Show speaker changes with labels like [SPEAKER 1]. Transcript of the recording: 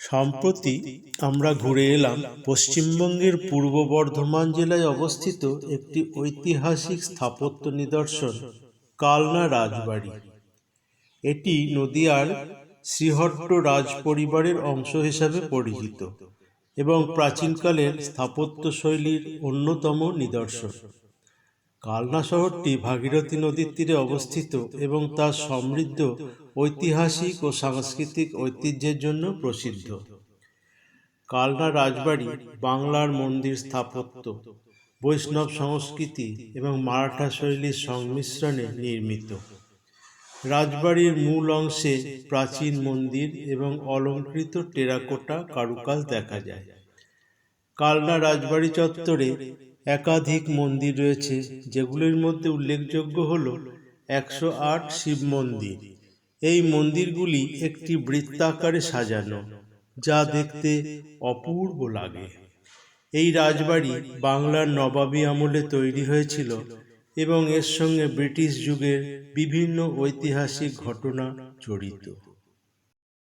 [SPEAKER 1] সম্প্রতি আমরা ঘুরে এলাম পশ্চিমবঙ্গের পূর্ব বর্ধমান জেলায় অবস্থিত একটি ঐতিহাসিক স্থাপত্য নিদর্শন, কালনা রাজবাড়ি। এটি নদিয়ার শ্রীহট্ট রাজ পরিবারের অংশ হিসাবে পরিচিত এবং প্রাচীনকালের স্থাপত্য শৈলীর অন্যতম নিদর্শন। কালনা শহরটি ভাগীরথী নদীর তীরে অবস্থিত এবং তার সমৃদ্ধ ঐতিহাসিক ও সাংস্কৃতিক ঐতিহ্যের জন্য প্রসিদ্ধ। কালনা রাজবাড়ি বাংলার মন্দির স্থাপত্য, বৈষ্ণব সংস্কৃতি এবং মারাঠা শৈলীর সংমিশ্রণে নির্মিত। রাজবাড়ির মূল অংশে প্রাচীন মন্দির এবং অলঙ্কৃত টেরাকোটা কারুকাজ দেখা যায়। কালনা রাজবাড়ি চত্বরে একাধিক মন্দির রয়েছে, যেগুলির মধ্যে উল্লেখযোগ্য হল একশো আট শিব মন্দির। এই মন্দিরগুলি একটি বৃত্তাকারে সাজানো, যা দেখতে অপূর্ব লাগে। এই রাজবাড়ি বাংলার নবাবী আমলে তৈরি হয়েছিল এবং এর সঙ্গে ব্রিটিশ যুগের বিভিন্ন ঐতিহাসিক ঘটনা জড়িত।